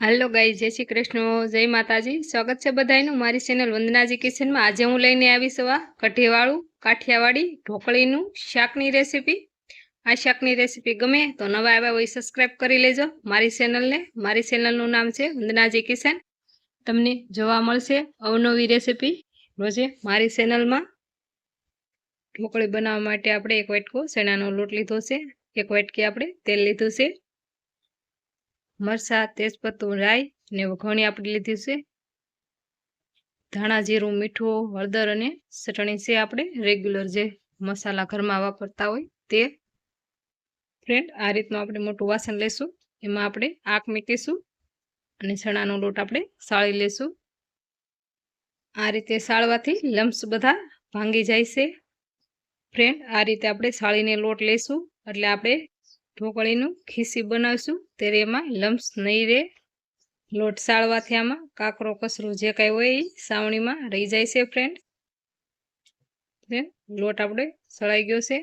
હાલો ગાઈ જય શ્રી કૃષ્ણ, જય માતાજી. સ્વાગત છે બધાનું મારી ચેનલ વંદનાજી કિચનમાં. આજે હું લઈને આવી છું કઢીવાળું કાઠિયાવાડી ઢોકળીનું શાકની રેસીપી. આ શાકની રેસીપી ગમે તો નવા આવ્યા હોય સબસ્ક્રાઈબ કરી લેજો મારી ચેનલને. મારી ચેનલનું નામ છે વંદનાજી કિચન. તમને જોવા મળશે અવનવી રેસીપી. રોજે મારી ચેનલમાં ઢોકળી બનાવવા માટે આપણે એક વાટકો ચણાનો લોટ લીધો છે, એક વાટકી આપણે તેલ લીધું છે. મરચાં, તેજપત્તું, રાઈ ને વઘોણી આપણે લીધી છે. ધાણા જીરું, મીઠું, હળદર અને ચટણી છે આપણે રેગ્યુલર જે મસાલા ઘરમાં વાપરતા હોય તે. ફ્રેન્ડ, આ રીતનું આપણે મોટું વાસણ લેશું. એમાં આપણે આંખ મૂકીશું અને ચણાનો લોટ આપણે સાળી લેશું. આ રીતે સાળવાથી લમ્સ બધા ભાંગી જાય છે. ફ્રેન્ડ, આ રીતે આપણે સાળીને લોટ લેશું. એટલે આપણે ઢોકળીનું ખીસી બનાવીશું. ત્યારે એમાં લમ્સ નહીં રહે. લોટ સાળવાથી આમાં કાકરો કચરો જે કાંઈ હોય એ સાવણીમાં રહી જાય છે ફ્રેન્ડ લોટ આપણે સળાઈ ગયો છે.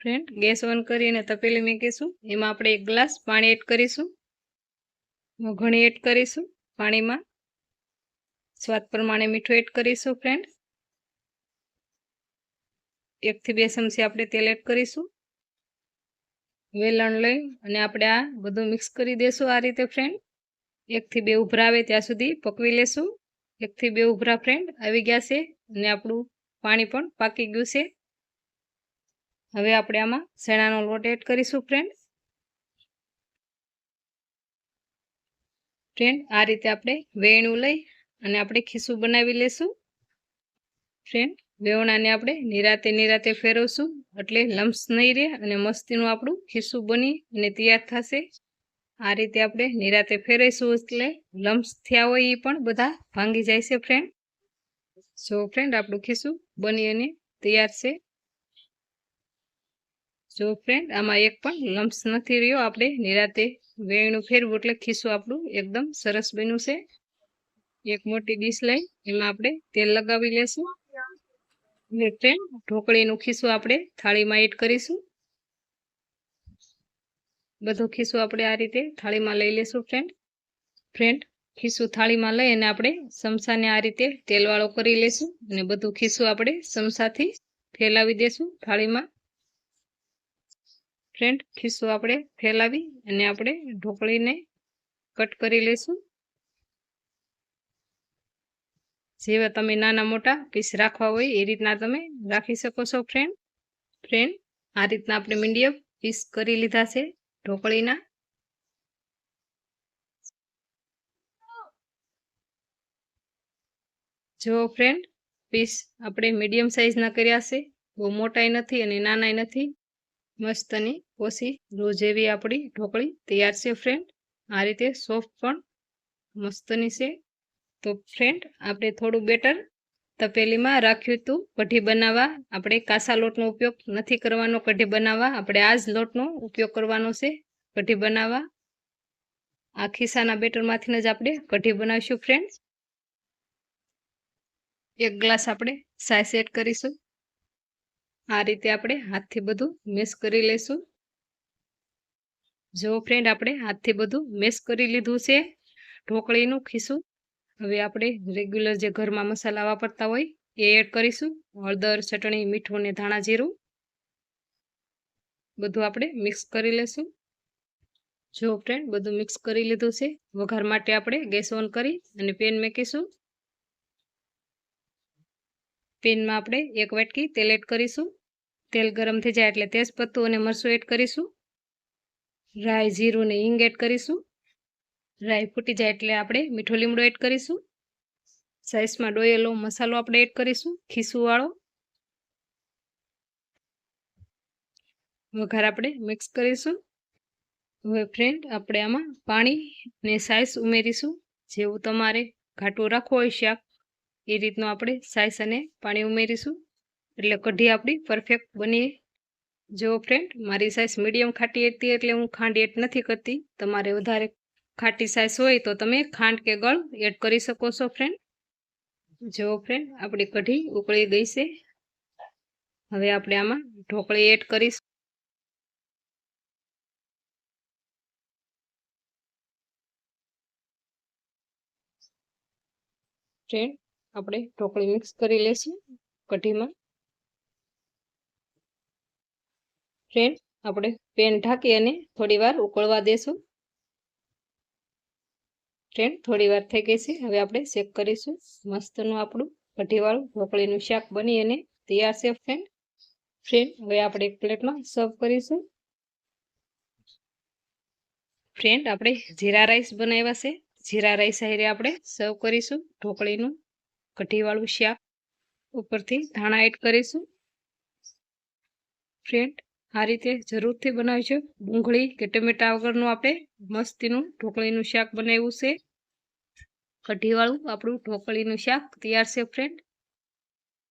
ફ્રેન્ડ ગેસ ઓન કરીને તપેલી મૂકીશું. એમાં આપણે એક ગ્લાસ પાણી એડ કરીશું. ઘણી એડ કરીશું. પાણીમાં સ્વાદ પ્રમાણે મીઠું એડ કરીશું ફ્રેન્ડ એકથી બે ચમચી આપણે તેલ એડ કરીશું. વેલણ લઈ અને આપણે આ બધું મિક્સ કરી દેશું આ રીતે ફ્રેન્ડ એકથી બે ઉભરા આવે ત્યાં સુધી પકવી લેશું. એકથી બે ઉભરા ફ્રેન્ડ આવી ગયા છે અને આપણું પાણી પણ પાકી ગયું છે. હવે આપણે આમાં શેણાનો લોટ એડ કરીશું ફ્રેન્ડ ફ્રેન્ડ આ રીતે આપણે વેણું લઈ અને આપણે ખીસું બનાવી લેશું. ફ્રેન્ડ વેવણાને આપણે નિરાતે નિરાતે ફેરવશું. એટલે લમ્સ નહીં રહે અને મસ્તીનું આપણું ખીસું બની અને તૈયાર થશે. આ રીતે આપણે નિરાતે ફેરવીશું એટલે લમ્સ થયા હોય એ પણ બધા ભાંગી જાય છે ફ્રેન્ડ જો ફ્રેન્ડ આપણું ખીસું બની અને તૈયાર છે. જો ફ્રેન્ડ આમાં એક પણ લમ્સ નથી રહ્યો, આપણે નિરાતે વેણું ફેરવું એટલે ખીસું આપણું એકદમ સરસ બન્યું છે. એક મોટી ડીશ લઈ એમાં આપણે તેલ લગાવી લેશું. ફ્રેન્ડ ઢોકળીનું ખીસું આપણે થાળીમાં એડ કરીશું. બધું ખીસું આપણે આ રીતે થાળીમાં લઈ લેશું ફ્રેન્ડ ફ્રેન્ડ ખીસું થાળીમાં લઈ અને આપણે સમસાને આ રીતે તેલવાળો કરી લેશું અને બધું ખીસું આપણે સમસાથી ફેલાવી દેશું થાળીમાં. ફ્રેન્ડ ખીસું આપણે ફેલાવી અને આપણે ઢોકળીને કટ કરી લેશું. જેવા તમે નાના મોટા પીસ રાખવા હોય એ રીતના તમે રાખી શકો છો ફ્રેન્ડ ફ્રેન્ડ આ રીતના આપણે મીડિયમ પીસ કરી લીધા છે ઢોકળીના. જો ફ્રેન્ડ પીસ આપણે મીડિયમ સાઇઝના કર્યા છે, બહુ મોટાય નથી અને નાનાય નથી મસ્તની ઓછી રોજ એવી આપણી ઢોકળી તૈયાર છે ફ્રેન્ડ આ રીતે સોફ્ટ પણ મસ્તની છે. તો ફ્રેન્ડ આપણે થોડું બેટર તપેલીમાં રાખ્યું હતું. કઢી બનાવવા. આપણે કાસા લોટનો ઉપયોગ નથી કરવાનો. કઢી બનાવવા. આપણે આ જ લોટનો ઉપયોગ કરવાનો છે. કઢી બનાવવા. આ ખિસ્સાના બેટરમાંથી જ આપણે કઢી બનાવીશું ફ્રેન્ડ એક ગ્લાસ આપણે સાય એડ કરીશું. આ રીતે આપણે હાથથી બધું મિક્સ કરી લઈશું. જો ફ્રેન્ડ આપણે હાથથી બધું મેશ કરી લીધું છે, ઢોકળીનું ખીસું હવે આપણે રેગ્યુલર જે ઘરમાં મસાલા વાપરતા હોય, એ એડ કરીશું. હળદર, ચટણી, મીઠું અને ધાણા જીરું. બધું આપણે મિક્સ કરી લેશું. જો ફ્રેન્ડ બધું મિક્સ કરી લીધું છે, વઘાર માટે આપણે ગેસ ઓન કરી અને પેન મૂકીશું. પેનમાં આપણે એક વાટકી તેલ એડ કરીશું. તેલ ગરમ થઈ જાય એટલે તેજપત્તું અને મરચું એડ કરીશું. રાઈ, જીરું ને હિંગ એડ કરીશું. રાઈ ફૂટી જાય એટલે આપણે મીઠો લીમડો એડ કરીશું. સાઈઝમાં ડોયેલો મસાલો આપણે એડ કરીશું ખીસુવાળો વઘાર આપણે મિક્સ કરીશું. હવે ફ્રેન્ડ આપણે આમાં પાણી ને સાઈઝ ઉમેરીશું. જેવું તમારે ઘાટું રાખવું હોય શાક, એ રીતનું આપણે સાઈઝ અને પાણી ઉમેરીશું. એટલે કઢી આપણી પરફેક્ટ બની જો ફ્રેન્ડ મારી સાઈઝ મીડિયમ ખાટી હતી એટલે હું ખાંડ એડ નથી કરતી. તમારે વધારે ખાટી સાઈસ હોય તો તમે ખાંડ કે ગળ એડ કરી શકો છો ફ્રેન્ડ જો ફ્રેન્ડ આપણી કઢી ઉકળી ગઈ છે. હવે આપણે આમાં ઢોકળી એડ કરીશું. ફ્રેન્ડ આપણે ઢોકળી મિક્સ કરી લેશું કઢીમાં. ફ્રેન્ડ આપણે પેન ઢાંકી અને થોડી વાર ઉકળવા દેશું. ફ્રેન્ડ થોડી વાર થઈ ગઈ છે. હવે આપણે ચેક કરીશું. મસ્તનું આપણું કઢીવાળું ઢોકળીનું શાક બની અને તૈયાર છે ફ્રેન્ડ ફ્રેન્ડ હવે આપણે એક પ્લેટમાં સર્વ કરીશું. ફ્રેન્ડ આપણે જીરા રાઈસ બનાવ્યા છે. જીરા રાઈસ હારે આપણે સર્વ કરીશું. ઢોકળીનું કઢીવાળું શાક ઉપરથી ધાણા એડ કરીશું. ફ્રેન્ડ આ રીતે જરૂરથી બનાવીશું ડુંગળી કે ટમેટા વગરનું આપણે મસ્તીનું ઢોકળીનું શાક બનાવ્યું છે. કઢીવાળું આપણું ઢોકળીનું શાક. તૈયાર છે ફ્રેન્ડ